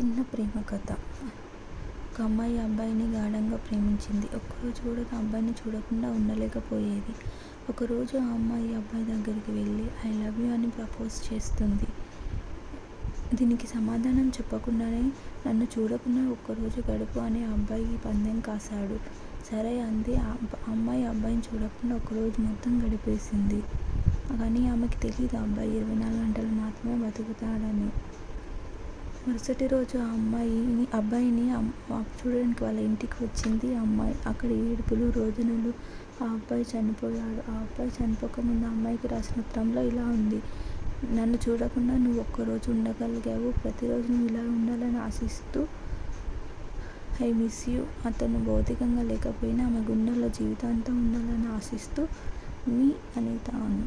చిన్న ప్రేమ కథ ఒక అమ్మాయి అబ్బాయిని గాఢంగా ప్రేమించింది. ఒక్కరోజు కూడా ఆ అబ్బాయిని చూడకుండా ఉండలేకపోయేది. ఒకరోజు ఆ అమ్మాయి అబ్బాయి దగ్గరికి వెళ్ళి 'ఐ లవ్ యూ' అని ప్రపోజ్ చేస్తుంది. దీనికి సమాధానం చెప్పకుండానే 'నన్ను చూడకుండా ఒక్కరోజు గడుపు' అని అబ్బాయి పందెం కాశాడు. సరే అంది. ఆ అమ్మాయి అబ్బాయిని చూడకుండా ఒకరోజు మొత్తం గడిపేసింది. కానీ ఆమెకి తెలియదు అబ్బాయి ఇరవై నాలుగు గంటలు మాత్రమే బతుకుతాడని. మరుసటి రోజు ఆ అబ్బాయిని చూడడానికి వాళ్ళ ఇంటికి వచ్చింది ఆ అమ్మాయి. అక్కడ ఏడుపులు, రోదనలు. ఆ అబ్బాయి చనిపోయాడు. ఆ అబ్బాయి చనిపోకముందు ఆ అమ్మాయికి రాసిన ఉత్తరంలో ఇలా ఉంది. నన్ను చూడకుండా నువ్వు ఒక్కరోజు ఉండగలిగావు. ప్రతిరోజు నువ్వు ఇలా ఉండాలని ఆశిస్తూ 'ఐ మిస్ యూ' అతను భౌతికంగా లేకపోయినా ఆమె గుండెల్లో జీవితాంతం ఉండాలని ఆశిస్తూ మీ అనిత అను